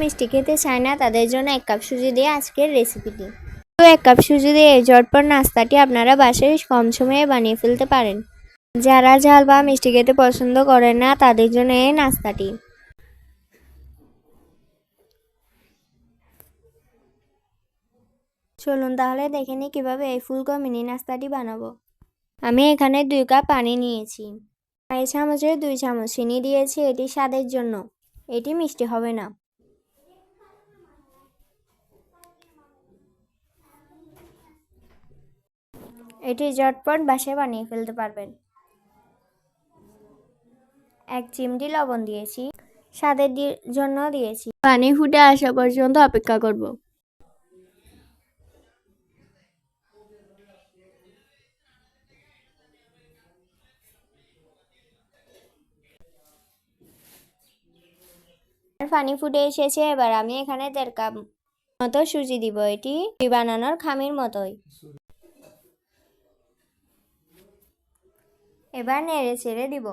মিষ্টি খেতে চায় না, তাদের জন্য এক কাপ সুজি দিয়ে আজকের রেসিপিটি তো এক কাপ সুজি দিয়ে ঝটপট নাস্তাটি আপনারা বাসায় কম সময়ে বানিয়ে ফেলতে পারেন। যারা ঝাল বা মিষ্টি খেতে পছন্দ করেন না, তাদের জন্য এই নাস্তাটি। চলুন তাহলে দেখে নিই কীভাবে এই ফুলকো মিনি নাস্তাটি বানাবো। আমি এখানে দুই কাপ পানি নিয়েছি। চায়ের চামচে দুই চামচ চিনি দিয়েছি, এটি স্বাদের জন্য। এটি মিষ্টি হবে না। এটি ঝটপট বাসায় বানিয়ে ফেলতে পারবেন। এক চিমটি লবণ দিয়েছি, স্বাদের জন্য দিয়েছি। পানি ফুটে আসা পর্যন্ত অপেক্ষা করব। পানি ফুটে এসেছে, এবার আমি এখানে দেড় কাপ মতো সুজি দিব। এটি বানানোর খামির মতোই। এবার নেড়ে ছেড়ে দিব।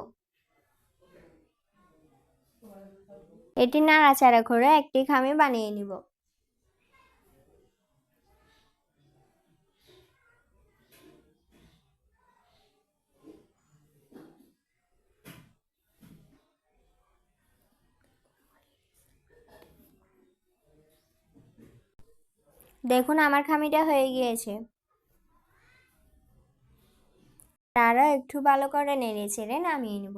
এটি নাড়াচাড়া করে একটি খামি বানিয়ে নিব। দেখুন, আমার খামিটা হয়ে গিয়েছে। আরও একটু ভালো করে নেড়ে ছেড়ে নামিয়ে নেব।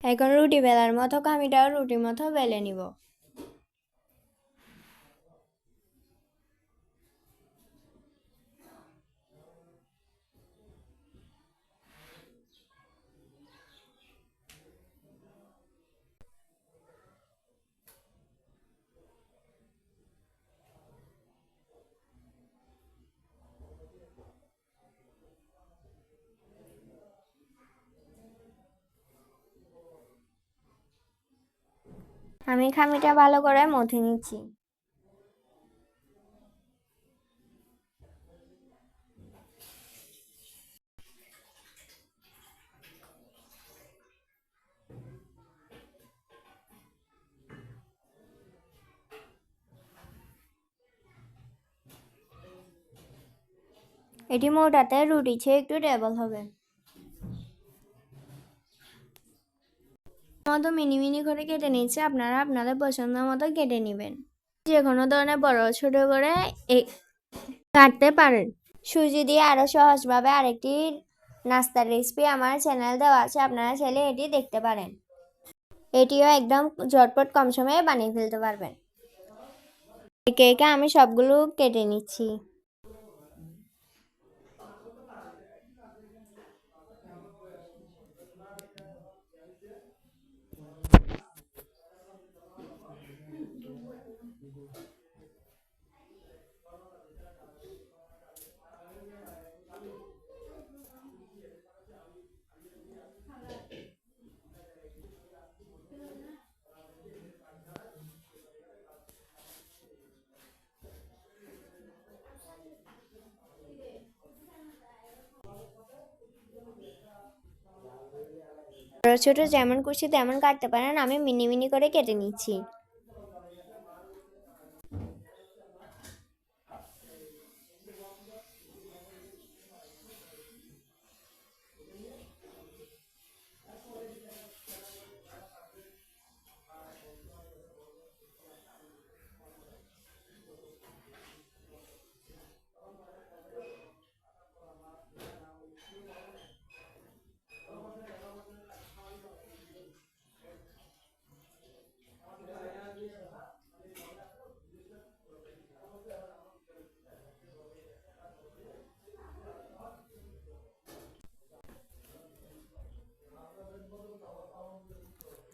এখন রুটি বেলার মতো, কামিটাও রুটির মতো বেলে নিব। আমি খামিটা ভালো করে মথে নিচ্ছি। এটি মোটাতে রুটি চেয়ে একটু ডেবল হবে। মতো মিনি মিনি করে কেটে নিচ্ছে আপনারা আপনাদের পছন্দ মতো কেটে নেবেন। যে কোনো ধরনের বড় ছোট করে কাটতে পারেন। সুজি দিয়ে আরও সহজভাবে আরেকটি নাস্তার রেসিপি আমার চ্যানেল দেওয়া আছে, আপনারা চাইলে এটি দেখতে পারেন। এটিও একদম ঝটপট কম সময়ে বানিয়ে ফেলতে পারবেন। একে একে আমি সবগুলো কেটে নিচ্ছি। ছোট যেমন খুশি তেমন কাটতে পারেন আমি মিনি মিনি করে কেটে নিচ্ছি।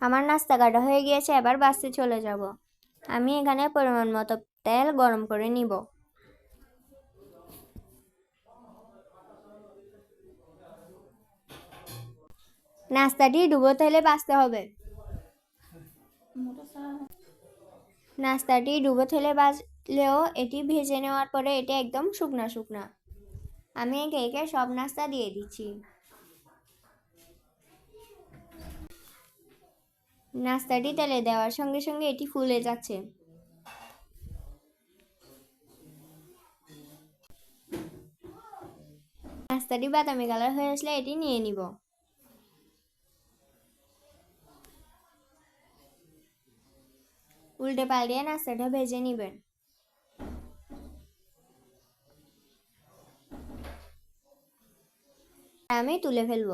আমার নাস্তা কাটা হয়ে গিয়েছে, এবার বাসে চলে যাব। আমি এখানে পরিমাণ মতো তেল গরম করে নিব। নাস্তাটি ডুবো তেলে বাঁচতে হবে। নাস্তাটি ডুবো তেলে বাজলেও এটি ভেজে নেওয়ার পরে এটি একদম শুকনা শুকনা। আমি একে একে সব নাস্তা দিয়ে দিচ্ছি। নাস্তাটি তেলে দেওয়ার সঙ্গে সঙ্গে এটি ফুলে যাচ্ছে। নাস্তাটি বাদামি কালার হয়ে আসলে এটি নিয়ে নিব। উল্টে পাল্টিয়ে নাস্তাটা ভেজে নেবেন। আমি তুলে ফেলব।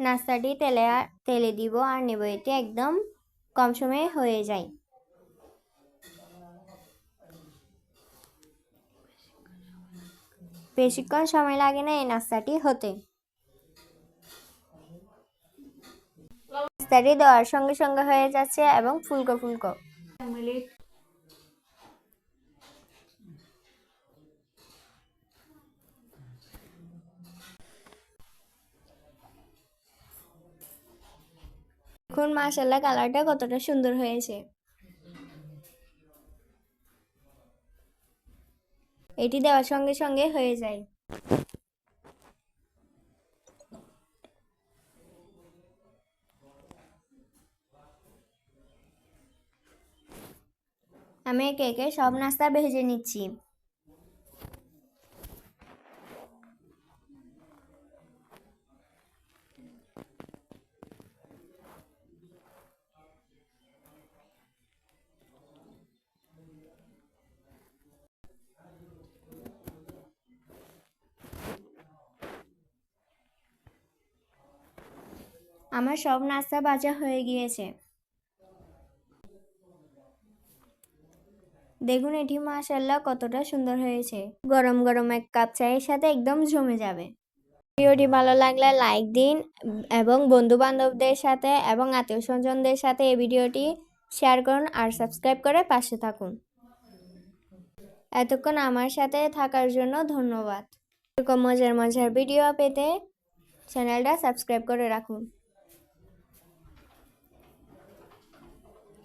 নাস্তাটি তেলে তেলে দিব আর নেব এটি একদম কম সময়ে হয়ে যায়। বেশিক্ষণ সময় লাগে না এই নাস্তাটি হতে। নাস্তাটি দেওয়ার সঙ্গে সঙ্গে হয়ে যাচ্ছে এবং ফুলকো ফুলকো। এখন মাশাল্লাহ কালারটা কতটা সুন্দর হয়েছে। এটি দেওয়ার সঙ্গে সঙ্গে হয়ে যায়। আমি একে একে সব নাস্তা ভেজে নিচ্ছি। আমার সব নাস্তা বাজা হয়ে গিয়েছে। দেখুন এটি মাশাল্লাহ কতটা সুন্দর হয়েছে। গরম গরম এক কাপ চায়ের সাথে একদম জমে যাবে। ভিডিওটি ভালো লাগলে লাইক দিন এবং বন্ধু বান্ধবদের সাথে এবং আত্মীয় স্বজনদের সাথে এই ভিডিওটি শেয়ার করুন আর সাবস্ক্রাইব করে পাশে থাকুন। এতক্ষণ আমার সাথে থাকার জন্য ধন্যবাদ। এরকম মজার মজার ভিডিও পেতে চ্যানেলটা সাবস্ক্রাইব করে রাখুন।